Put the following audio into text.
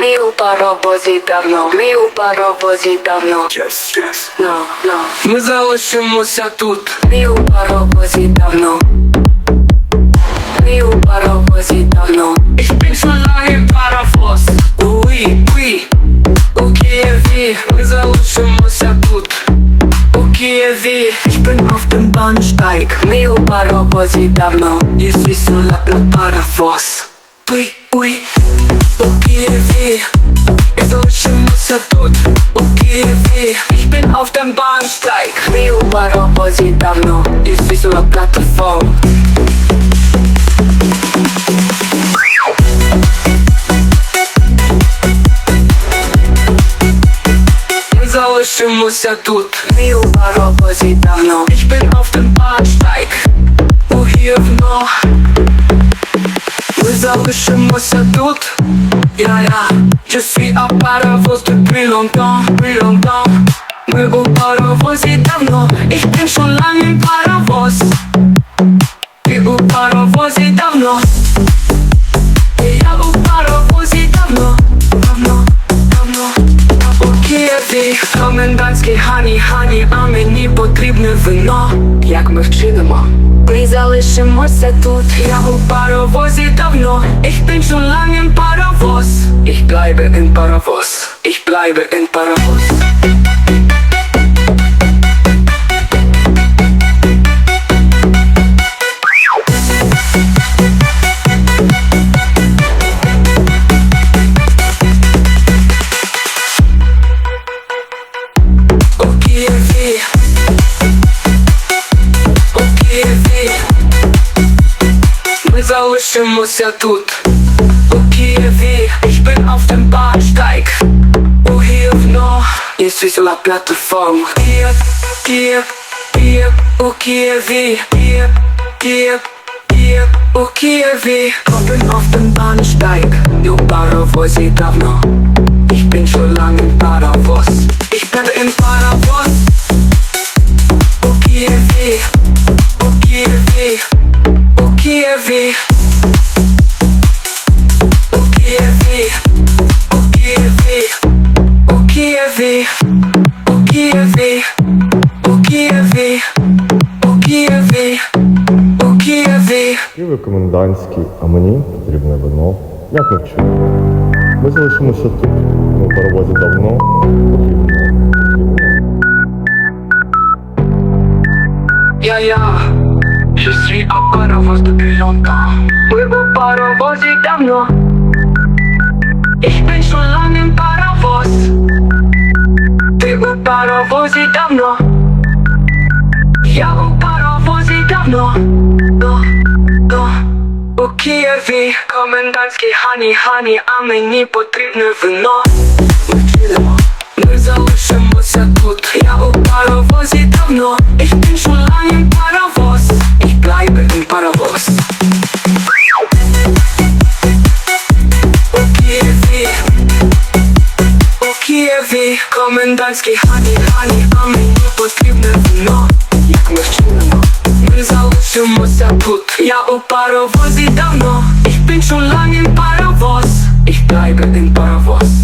Mil paropozitavno, mil paropozitavno Yes, yes No, no Ми залишимося тут Мил paropozitavno Mil paropozitavno Ich bin schon lange im Parafos. Oui, oui У Києві ми O тут. У Києві Ich bin auf dem Bahnsteig. Mil paropozitavno Ich bin schon lange im Parafos Ui, ui. Kiewi Wir solution muss er tut O Kiewi Ich bin auf dem Bahnsteig Mi umarł pozi dawno Jest wisła platform Залишимося тут, мій удару позідавно Ich bin auf dem Bahnsteig У гівно Ми залишимося тут я-я Je suis à паровоз depuis longtemps, depuis longtemps. Ми у паровозі давно Ich bin schon lange im паровоз Ти у паровозі давно І Я у паровозі давно, давно, давно У комендантський хані, хані А мені потрібне вино Як ми вчинимо? Ми залишимося тут. Я у паровозі давно. Ich bin schon lange bleibe in Paravoz Ich bleibe in Paravoz У Києві У Києві Ми залишимося тут У Києві bin auf dem Bahnsteig. Oh, hier noch jest wesela platform. Hier, hier, hier, oh, hier, wie, hier, hier. hier, oh, u Kiewi bin auf dem Bahnsteig, du Paravoz i dawno Ich bin schon lang im Paravoz Ich bin im Paravoz Okay, oh, Kiewi, Okay, oh, Kiewi, Okay, Kiewi Киви комендантський, а мені потрібне вино. Як навчу? Ми залишимося тут. Ми в паровозі давно потрібно. Я я, що свій а паровоз до пільонка. Ми в паровозі давно. Ich bin schon lange im Paravoz. Ты в паровозе давно. Я у паровозе давно. Києві комендантський хані, хані А мені потрібне вино. Ми вчинимо Ми залишимося тут. Я у паровозі давно Ich bin schon lange im Paravoz Ich bleibe Paravoz У Києві У Києві комендантський хані, хані А мені потрібне вино. Як ми вчинимо Du musst kaputt, ja oh noch? Ich bin schon lang in Paravos Ich bleibe in Paravos